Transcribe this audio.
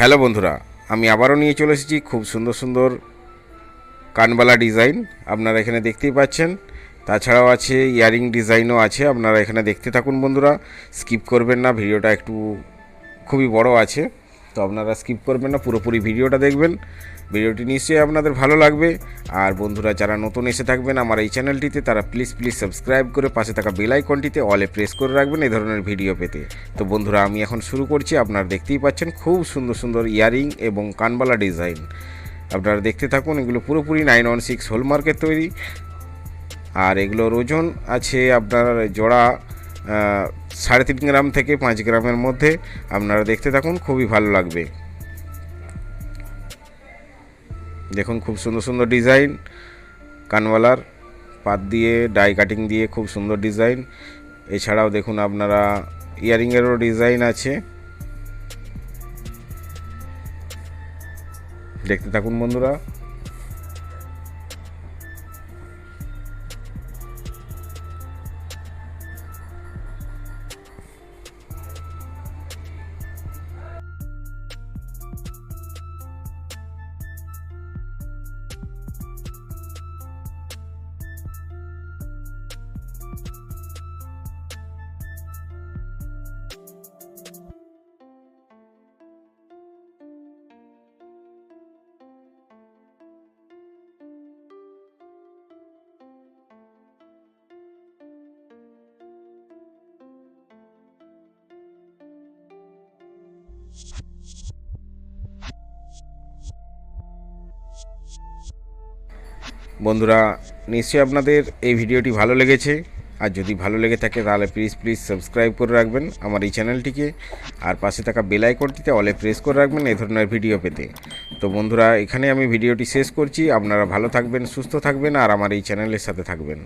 Hello বন্ধুরা, আমি আবারও নিয়ে চলে এসেছি খুব সুন্দর সুন্দর কানবালা ডিজাইন। আপনারা এখানে দেখতেই পাচ্ছেন। তাছাড়াও আছে ইয়ারিং ডিজাইনও আছে, আপনারা এখানে দেখতে থাকুন বন্ধুরা। স্কিপ করবেন না, ভিডিওটা একটু খুবই বড় আছে। তো আপনারা স্কিপ করবেন না, পুরোপুরি ভিডিওটা দেখবেন। ভিডিওটি নিশ্চয়ই আপনাদের ভালো লাগবে। আর বন্ধুরা, যারা নতুন এসে থাকবেন আমার এই চ্যানেলটিতে, তারা প্লিজ প্লিজ সাবস্ক্রাইব করে পাশে থাকা বেল আইকনটিতে অলে প্রেস করে রাখবেন এই ধরনের ভিডিও পেতে। তো বন্ধুরা, আমি এখন শুরু করছি। আপনারা দেখতেই পাচ্ছেন খুব সুন্দর সুন্দর ইয়ারিং এবং কানবালা ডিজাইন আপনারা দেখতে থাকুন, এগুলো পুরোপুরি নাইন ওয়ান সিক্স হলমার্কের তৈরি। আর এগুলোর ওজন আছে আপনার জোড়া সাড়ে তিন গ্রাম থেকে পাঁচ গ্রামের মধ্যে আপনারা দেখতে থাকুন, খুবই ভালো লাগবে। দেখুন, খুব সুন্দর সুন্দর ডিজাইন, কানওয়ালার পাত দিয়ে, ডাই কাটিং দিয়ে খুব সুন্দর ডিজাইন। এছাড়াও দেখুন, আপনারা ইয়ারিংয়েরও ডিজাইন আছে। দেখতে থাকুন বন্ধুরা। বন্ধুরা, নিশ্চয়ই আপনাদের এই ভিডিওটি ভালো লেগেছে। আর যদি ভালো লেগে থাকে, তাহলে প্লিজ প্লিজ সাবস্ক্রাইব করে রাখবেন আমার এই চ্যানেলটিকে। আর পাশে থাকা বেল আইকনটিতে অলে প্রেস করে রাখবেন এই ধরনের ভিডিও পেতে। তো বন্ধুরা, এখানে আমি ভিডিওটি শেষ করছি। আপনারা ভালো থাকবেন, সুস্থ থাকবেন, আর আমার এই চ্যানেলের সাথে থাকবেন।